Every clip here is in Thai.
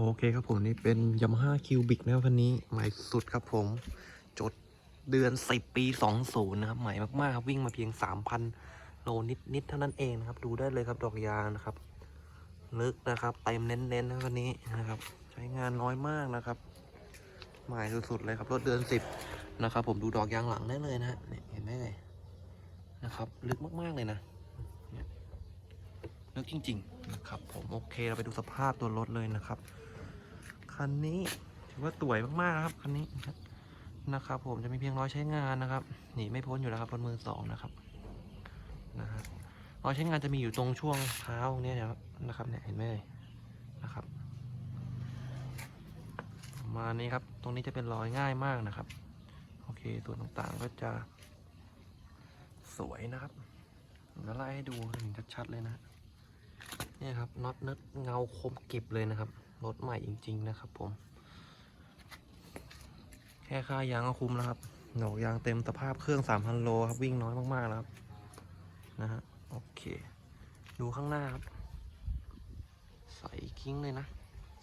โอเคครับผมนี่เป็น Yamaha Cubic นะครับคันนี้ใหม่สุดครับผม จดเดือน 10 ปี 20 นะครับใหม่มากๆครับวิ่งมาเพียง 3,000 โลนิดๆเท่านั้นเองนะครับ ดูได้เลยครับดอกยางนะครับ ลึกนะครับเต็มเน้นๆนะคันนี้นะครับ ใช้งานน้อยมากนะครับ ใหม่สุดๆเลยครับรถเดือน 10 นะครับ ผมดูดอกยางหลังได้เลยนะฮะเนี่ยเห็นไหมเลยนะครับ ลึกมากๆเลยนะ ลึกจริงๆนะครับผมโอเคเราไปดูสภาพตัวรถเลยนะครับ คันนี้ถือว่าสวยมากๆนะครับคันนี้นะครับผมจะมีเพียงร้อยใช้งานนะครับหนีไม่พ้นอยู่แล้วครับรถมือสองนะครับนะฮะร้อยใช้งานจะมีอยู่ตรงช่วงเท้าตรงนี้นะครับนะครับเนี่ยเห็นไหมเอ่ยนะครับประมาณนี้ครับตรงนี้จะเป็นรอยง่ายมากนะครับ โอเคส่วนต่างๆก็จะสวยนะครับแล้วไล่ให้ดูเห็นชัดๆเลยนะ เนี่ยครับน็อตเนิดเงาคมกิบเลยนะครับรถใหม่จริง ๆ นะครับผม แค่ค่ายางก็คุ้มแล้วครับหนอกยางเต็มสภาพเครื่อง3,000โลครับวิ่งน้อยมากๆแล้วครับนะฮะโอเค ดูข้างหน้าครับ ใสกิ้งเลยนะ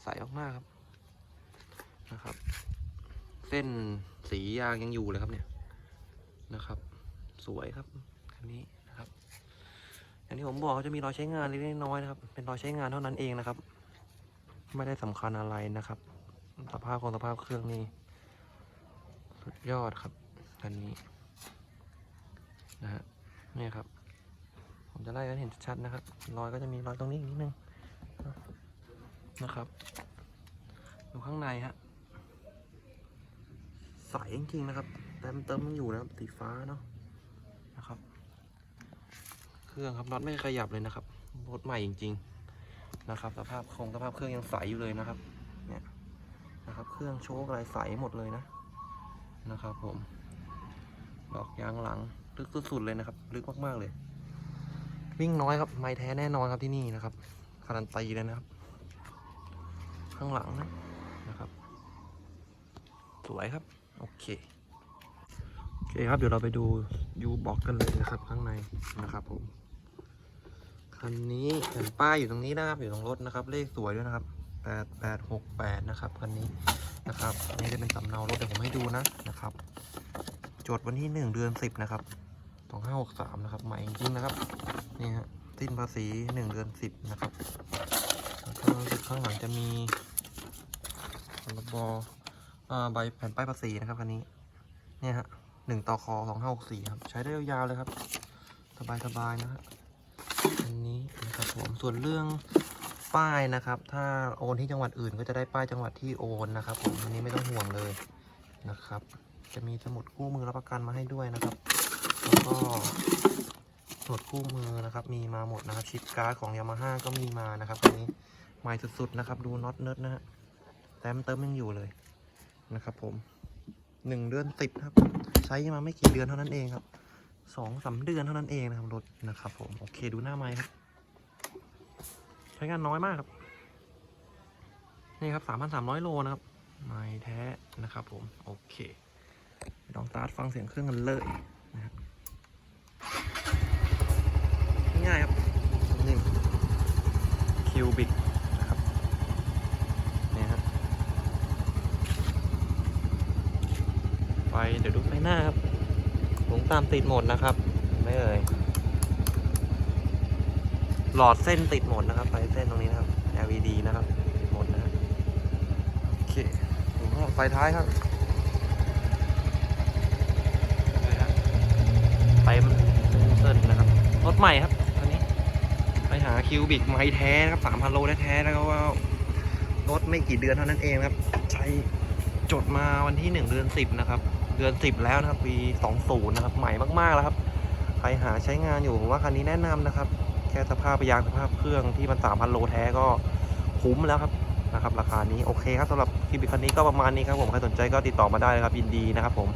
ใสมากๆครับนะครับ เส้นสียางยังอยู่เลยครับเนี่ยนะครับ สวยครับคันนี้ อย่างที่ผมบอกเขาจะมีรอยใช้งานเล็กๆน้อยนะครับ เป็นรอยใช้งานเท่านั้นเองนะครับ ไม่ได้สำคัญอะไรนะครับ สภาพของสภาพเครื่องนี่สุดยอดครับคันนี้นะฮะนี่ครับ ผมจะไล่ให้เห็นชัดๆนะครับ รอยก็จะมีรอยตรงนี้อีกนิดนึงนะครับดูข้างในฮะใสจริงๆนะครับเต็มเติมมันอยู่นะครับสีฟ้าเนาะ รื่องครับน็อตไม่ขยับเลยนะครับรถใหม่จริง ๆ นะครับ สภาพคงสภาพเครื่องยังใสอยู่เลยนะครับ เนี่ยนะครับ เครื่องโชคอะไรใสหมดเลยนะ นะครับ ผมดอกยางหลังลึกสุดๆเลยนะครับ ลึกมากๆเลย วิ่งน้อยครับ ไม่แท้แน่นอนครับที่นี่นะครับการันตีเลยนะครับ ข้างหลังนะนะครับ สวยครับ โอเคโอเคครับเดี๋ยวเราไปดูยูบ็อกกันเลยนะครับ ข้างในนะครับผม คันนี้แผ่นป้ายอยู่ตรงนี้นะครับอยู่ตรงรถนะครับ เลขสวยด้วยนะครับแปดแปดหกแปดนะครับคันนี้นะครับอันนี้จะเป็นสำเนารถเดี๋ยวผมให้ดูนะนะครับ จดวันที่หนึ่งเดือนสิบนะครับสองห้าหกสามนะครับใหม่จริงๆนะครับนี่ฮะสิ้นภาษีหนึ่งเดือนสิบนะครับข้างหลังจะมีพรบอใบแผ่นป้ายภาษีนะครับคันนี้เนี่ยฮะหนึ่งต่อคอสองห้าหกสี่ครับ ใช้ได้ยาวๆเลยครับ สบายๆนะฮะ อันนี้นะครับผมส่วนเรื่องป้ายนะครับ ถ้าโอนที่จังหวัดอื่นก็จะได้ป้ายจังหวัดที่โอนนะครับผมอันนี้ไม่ต้องห่วงเลยนะครับ จะมีสมุดคู่มือรับประกันมาให้ด้วยนะครับแล้วก็สมุดคู่มือนะครับ มีมาหมดนะครับชิปการ์ดของยามาฮ่าก็มีมานะครับอันนี้ใหม่สุดๆนะครับ ดูน็อตเนิร์ดนะฮะแต้มเติมยังอยู่เลยนะครับ ผมหนึ่งเดือนติดครับ ใช้มาไม่กี่เดือนเท่านั้นเองครับ สองสามเดือนเท่านั้นเองนะครับรถนะครับผมโอเคดูหน้าไม้ครับ ใช้งานน้อยมากครับ นี่ครับสามพันสามร้อยโลนะครับ ไม้แท้นะครับผม โอเคลองสตาร์ทฟังเสียงเครื่องกันเลยนะครับง่ายครับหนึ่งคิวบิกนะครับนี่ครับไฟเดี๋ยวดูไฟหน้าครับ หลงตามติดหมดนะครับ ไม่เอ่ยหลอดเส้นติดหมดนะครับไฟเส้นตรงนี้นะครับ LED นะครับติดหมดนะโอเคดูข้างหลังไฟท้ายครับนี่ฮะเส้นนะครับรถใหม่ครับคันนี้ ไปหาคิวบิกไม้แท้นะครับสามพันโลแท้ๆแล้วก็ว่ารถไม่กี่เดือนเท่านั้นเองครับ ใช้จดมาวันที่หนึ่งเดือนสิบนะครับ เดือนสิบแล้วนะครับปีสองศูนย์นะครับใหม่มากๆแล้วครับใครหาใช้งานอยู่ผมว่าคันนี้แนะนำนะครับ แค่สภาพยางสภาพเครื่องที่มัน3,000โลแท้ก็คุ้มแล้วครับนะครับ ราคานี้โอเคครับสำหรับคลิปคันนี้ก็ประมาณนี้ครับผมใครสนใจก็ติดต่อมาได้เลยครับยินดีนะครับผม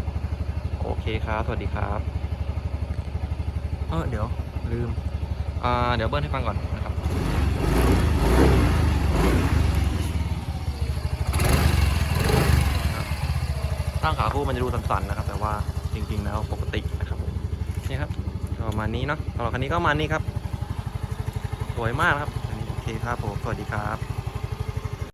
โอเคครับสวัสดีครับเออเดี๋ยวลืมอ่าเดี๋ยวเบิ้ลให้ฟังก่อนนะครับ ตั้งขาคู่มันจะดูสั่นๆนะครับ แต่ว่าจริงๆแล้วปกตินะครับนี่ครับประมาณนี้เนาะสำหรับคันนี้ก็มาณนี้ครับ สวยมากครับนี่โอเคครับผมสวัสดีครับ